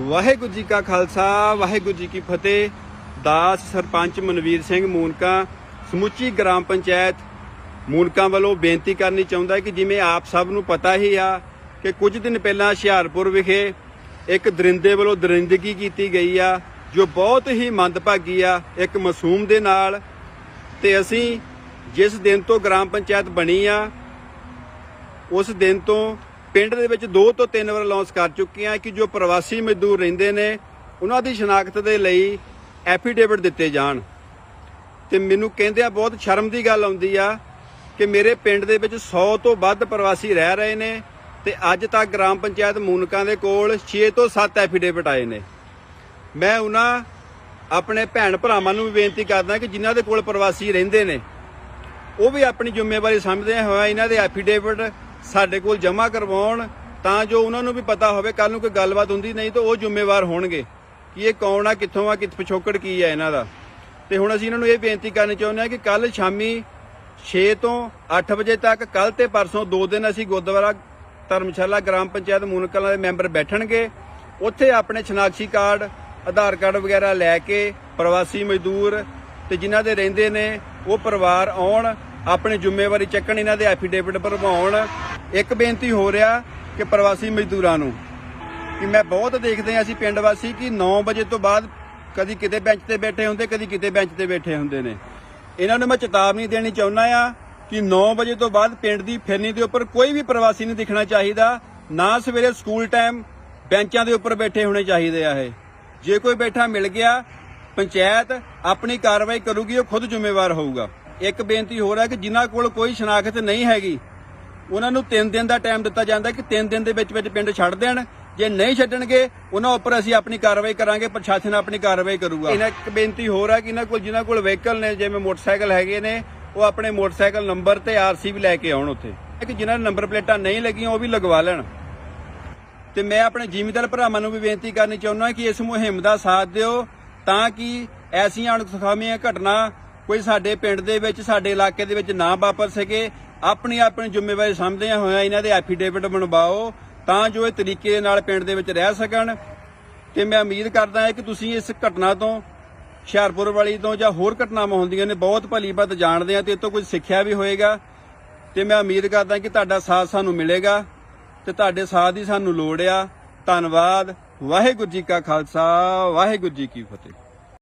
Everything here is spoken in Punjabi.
ਵਾਹਿਗੁਰੂ ਜੀ ਕਾ ਖਾਲਸਾ, ਵਾਹਿਗੁਰੂ ਜੀ ਕੀ ਫਤਿਹ। ਦਾਸ ਸਰਪੰਚ ਮਨਵੀਰ ਸਿੰਘ ਮੂਨਕਾ, ਸਮੁੱਚੀ ਗ੍ਰਾਮ ਪੰਚਾਇਤ ਮੂਨਕਾ ਵੱਲੋਂ ਬੇਨਤੀ ਕਰਨੀ ਚਾਹੁੰਦਾ ਕਿ ਜਿਵੇਂ ਆਪ ਸਭ ਨੂੰ ਪਤਾ ਹੀ ਆ ਕਿ ਕੁਝ ਦਿਨ ਪਹਿਲਾਂ ਹੁਸ਼ਿਆਰਪੁਰ ਵਿਖੇ ਇੱਕ ਦਰਿੰਦੇ ਵੱਲੋਂ ਦਰਿੰਦਗੀ ਕੀਤੀ ਗਈ ਆ, ਜੋ ਬਹੁਤ ਹੀ ਮੰਦਭਾਗੀ ਆ, ਇੱਕ ਮਾਸੂਮ ਦੇ ਨਾਲ। ਤੇ ਅਸੀਂ ਜਿਸ ਦਿਨ ਤੋਂ ਗ੍ਰਾਮ ਪੰਚਾਇਤ ਬਣੀ ਆ, ਉਸ ਦਿਨ ਤੋਂ ਪਿੰਡ ਦੇ ਵਿੱਚ ਦੋ ਤੋਂ ਤਿੰਨ ਵਾਰ ਅਨਾਉਂਸ ਕਰ ਚੁੱਕੇ ਆ ਕਿ ਜੋ ਪ੍ਰਵਾਸੀ ਮਜ਼ਦੂਰ ਰਹਿੰਦੇ ਨੇ, ਉਹਨਾਂ ਦੀ ਸ਼ਨਾਖਤ ਦੇ ਲਈ ਐਫੀਡੇਵਿਟ ਦਿੱਤੇ ਜਾਣ। ਤੇ ਮੈਨੂੰ ਕਹਿੰਦਿਆਂ ਬਹੁਤ ਸ਼ਰਮ ਦੀ ਗੱਲ ਆਉਂਦੀ ਆ ਕਿ ਮੇਰੇ ਪਿੰਡ ਦੇ ਵਿੱਚ 100 ਤੋਂ ਵੱਧ ਪ੍ਰਵਾਸੀ ਰਹਿ ਰਹੇ ਨੇ ਤੇ ਅੱਜ ਤੱਕ ਗ੍ਰਾਮ ਪੰਚਾਇਤ ਮੂਨਕਾਂ ਦੇ ਕੋਲ 6 ਤੋਂ 7 ਐਫੀਡੇਵਿਟ ਆਏ ਨੇ। ਮੈਂ ਉਹਨਾਂ ਆਪਣੇ ਭੈਣ ਭਰਾਵਾਂ ਨੂੰ ਵੀ ਬੇਨਤੀ ਕਰਦਾ ਕਿ ਜਿਨ੍ਹਾਂ ਦੇ ਕੋਲ ਪ੍ਰਵਾਸੀ ਰਹਿੰਦੇ ਨੇ, ਉਹ ਵੀ ਆਪਣੀ ਜ਼ਿੰਮੇਵਾਰੀ ਸਮਝਦੇ ਹੋਇਆ ਇਹਨਾਂ ਦੇ ਐਫੀਡੇਵਿਟ ਸਾਡੇ ਕੋਲ ਜਮ੍ਹਾਂ ਕਰਵਾਉਣ, ਤਾਂ ਜੋ ਉਹਨਾਂ ਨੂੰ ਵੀ ਪਤਾ ਹੋਵੇ ਕੱਲ ਨੂੰ ਕੋਈ ਗੱਲਬਾਤ ਹੁੰਦੀ ਨਹੀਂ ਤਾਂ ਉਹ ਜ਼ਿੰਮੇਵਾਰ ਹੋਣਗੇ ਕਿ ਇਹ ਕੌਣ ਆ, ਕਿੱਥੋਂ ਆ, ਕਿੱਥ ਪਿਛੋਕੜ ਕੀ ਆ ਇਹਨਾਂ ਦਾ। ਤੇ ਹੁਣ ਅਸੀਂ ਇਹਨਾਂ ਨੂੰ ਇਹ ਬੇਨਤੀ ਕਰਨੀ ਚਾਹੁੰਦੇ ਹਾਂ ਕਿ ਕੱਲ ਸ਼ਾਮੀ 6 ਤੋਂ 8 ਵਜੇ ਤੱਕ ਕੱਲ ਤੇ ਪਰਸੋਂ ਦੋ ਦਿਨ ਅਸੀਂ ਗੁਰਦੁਆਰਾ ਧਰਮਸ਼ਾਲਾ ਗ੍ਰਾਮ ਪੰਚਾਇਤ ਮੂਨਕਲਾਂ ਦੇ ਮੈਂਬਰ ਬੈਠਣਗੇ। ਉੱਥੇ ਆਪਣੇ ਸ਼ਨਾਖਤੀ ਕਾਰਡ, ਆਧਾਰ ਕਾਰਡ ਵਗੈਰਾ ਲੈ ਕੇ ਪ੍ਰਵਾਸੀ ਮਜ਼ਦੂਰ ਤੇ ਜਿਨ੍ਹਾਂ ਦੇ ਰਹਿੰਦੇ ਨੇ, ਉਹ ਪਰਿਵਾਰ ਆਉਣ, ਆਪਣੀ ਜ਼ਿੰਮੇਵਾਰੀ ਚੱਕਣ, ਇਹਨਾਂ ਦੇ ਐਫੀਡੇਵਿਟ ਭਰਵਾਉਣ ਇੱਕ ਬੇਨਤੀ ਹੋ ਰਿਹਾ ਕਿ ਪ੍ਰਵਾਸੀ ਮਜ਼ਦੂਰਾਂ ਨੂੰ ਕਿ ਮੈਂ ਬਹੁਤ ਦੇਖਦੇ ਆ ਅਸੀਂ ਪਿੰਡ ਵਾਸੀ ਕਿ 9 ਵਜੇ ਤੋਂ ਬਾਅਦ ਕਦੀ ਕਿਤੇ ਬੈਂਚ ਤੇ ਬੈਠੇ ਹੁੰਦੇ, ਕਦੀ ਕਿਤੇ ਬੈਂਚ ਤੇ ਬੈਠੇ ਹੁੰਦੇ ਨੇ। ਇਹਨਾਂ ਨੂੰ ਮੈਂ ਚੇਤਾਵਨੀ ਦੇਣੀ ਚਾਹੁੰਦਾ ਆ ਕਿ 9 ਵਜੇ ਤੋਂ ਬਾਅਦ ਪਿੰਡ ਦੀ ਫਿਰਨੀ ਦੇ ਉੱਪਰ ਕੋਈ ਵੀ ਪ੍ਰਵਾਸੀ ਨਹੀਂ ਦਿਖਣਾ ਚਾਹੀਦਾ, ਨਾ ਸਵੇਰੇ ਸਕੂਲ ਟਾਈਮ ਬੈਂਚਾਂ ਦੇ ਉੱਪਰ ਬੈਠੇ ਹੋਣੇ ਚਾਹੀਦੇ ਆ ਇਹ। ਜੇ ਕੋਈ ਬੈਠਾ ਮਿਲ ਗਿਆ, ਪੰਚਾਇਤ ਆਪਣੀ ਕਾਰਵਾਈ ਕਰੂਗੀ, ਉਹ ਖੁਦ ਜ਼ਿੰਮੇਵਾਰ ਹੋਊਗਾ। ਇੱਕ ਬੇਨਤੀ ਹੋਰ ਹੈ ਕਿ ਜਿਨ੍ਹਾਂ ਕੋਲ ਕੋਈ ਸ਼ਨਾਖਤ ਨਹੀਂ ਹੈਗੀ ਉਹਨਾਂ ਨੂੰ 3 ਦਿਨ ਦਾ ਟਾਈਮ ਦਿੱਤਾ ਜਾਂਦਾ ਕਿ 3 ਦਿਨ ਦੇ ਵਿੱਚ ਵਿੱਚ ਪਿੰਡ ਛੱਡ ਦੇਣ। ਜੇ ਨਹੀਂ ਛੱਡਣਗੇ, ਉਹਨਾਂ ਉੱਪਰ ਅਸੀਂ ਆਪਣੀ ਕਾਰਵਾਈ ਕਰਾਂਗੇ, ਪ੍ਰਸ਼ਾਸਨ ਆਪਣੀ ਕਾਰਵਾਈ ਕਰੂਗਾ। ਇਹਨਾਂ ਇੱਕ ਬੇਨਤੀ ਹੋਰ ਹੈ ਕਿ ਇਹਨਾਂ ਕੋਲ ਜਿਨ੍ਹਾਂ ਕੋਲ ਵਹੀਕਲ ਨੇ, ਜਿਵੇਂ ਮੋਟਰਸਾਈਕਲ ਹੈਗੇ ਨੇ, ਉਹ ਆਪਣੇ ਮੋਟਰਸਾਈਕਲ ਨੰਬਰ ਤੇ ਆਰਸੀ ਵੀ ਲੈ ਕੇ ਆਉਣ ਉੱਥੇ। ਕਿ ਜਿਨ੍ਹਾਂ ਦੇ ਨੰਬਰ ਪਲੇਟਾਂ ਨਹੀਂ ਲੱਗੀਆਂ, ਉਹ ਵੀ ਲਗਵਾ ਲੈਣ। ਤੇ ਮੈਂ ਆਪਣੇ ਜਿਮੀਦਾਰ ਭਰਾਵਾਂ ਨੂੰ ਵੀ ਬੇਨਤੀ ਕਰਨੀ ਚਾਹੁੰਦਾ ਕਿ ਇਸ ਮੁਹਿੰਮ ਦਾ ਸਾਥ ਦਿਓ, ਤਾਂ ਕਿ ਐਸੀਆਂ ਅਣਸੁਖਾਵੀਆਂ ਘਟਨਾ ਕੋਈ ਸਾਡੇ ਪਿੰਡ ਦੇ ਵਿੱਚ, ਸਾਡੇ ਇਲਾਕੇ ਦੇ ਵਿੱਚ ਨਾ ਵਾਪਰ ਸਕੇ, ਆਪਣੀ ਆਪਣੀ ਜ਼ਿੰਮੇਵਾਰੀ ਸਮਝਦਿਆਂ ਹੋਇਆ ਇਹਨਾਂ ਦੇ ਐਫੀਡੇਵਿਟ ਬਣਵਾਓ, ਤਾਂ ਜੋ ਇਹ ਤਰੀਕੇ ਦੇ ਨਾਲ ਪਿੰਡ ਦੇ ਵਿੱਚ ਰਹਿ ਸਕਣ। ਤੇ ਮੈਂ ਉਮੀਦ ਕਰਦਾ ਹਾਂ ਕਿ ਤੁਸੀਂ ਇਸ ਘਟਨਾ ਤੋਂ, ਹੁਸ਼ਿਆਰਪੁਰ ਵਾਲੀ ਤੋਂ ਜਾਂ ਹੋਰ ਘਟਨਾਵਾਂ ਹੁੰਦੀਆਂ ਨੇ, ਬਹੁਤ ਭਲੀ ਬਾਤ ਜਾਣਦੇ ਆ ਤੇ ਇਹ ਤੋਂ ਕੁਝ ਸਿੱਖਿਆ ਵੀ ਹੋਏਗਾ। ਤੇ ਮੈਂ ਉਮੀਦ ਕਰਦਾ ਕਿ ਤੁਹਾਡਾ ਸਾਥ ਸਾਨੂੰ ਮਿਲੇਗਾ ਤੇ ਤੁਹਾਡੇ ਸਾਥ ਦੀ ਸਾਨੂੰ ਲੋੜ ਆ। ਧੰਨਵਾਦ। ਵਾਹਿਗੁਰੂ ਜੀ ਕਾ ਖਾਲਸਾ, ਵਾਹਿਗੁਰੂ ਜੀ ਕੀ ਫਤਿਹ।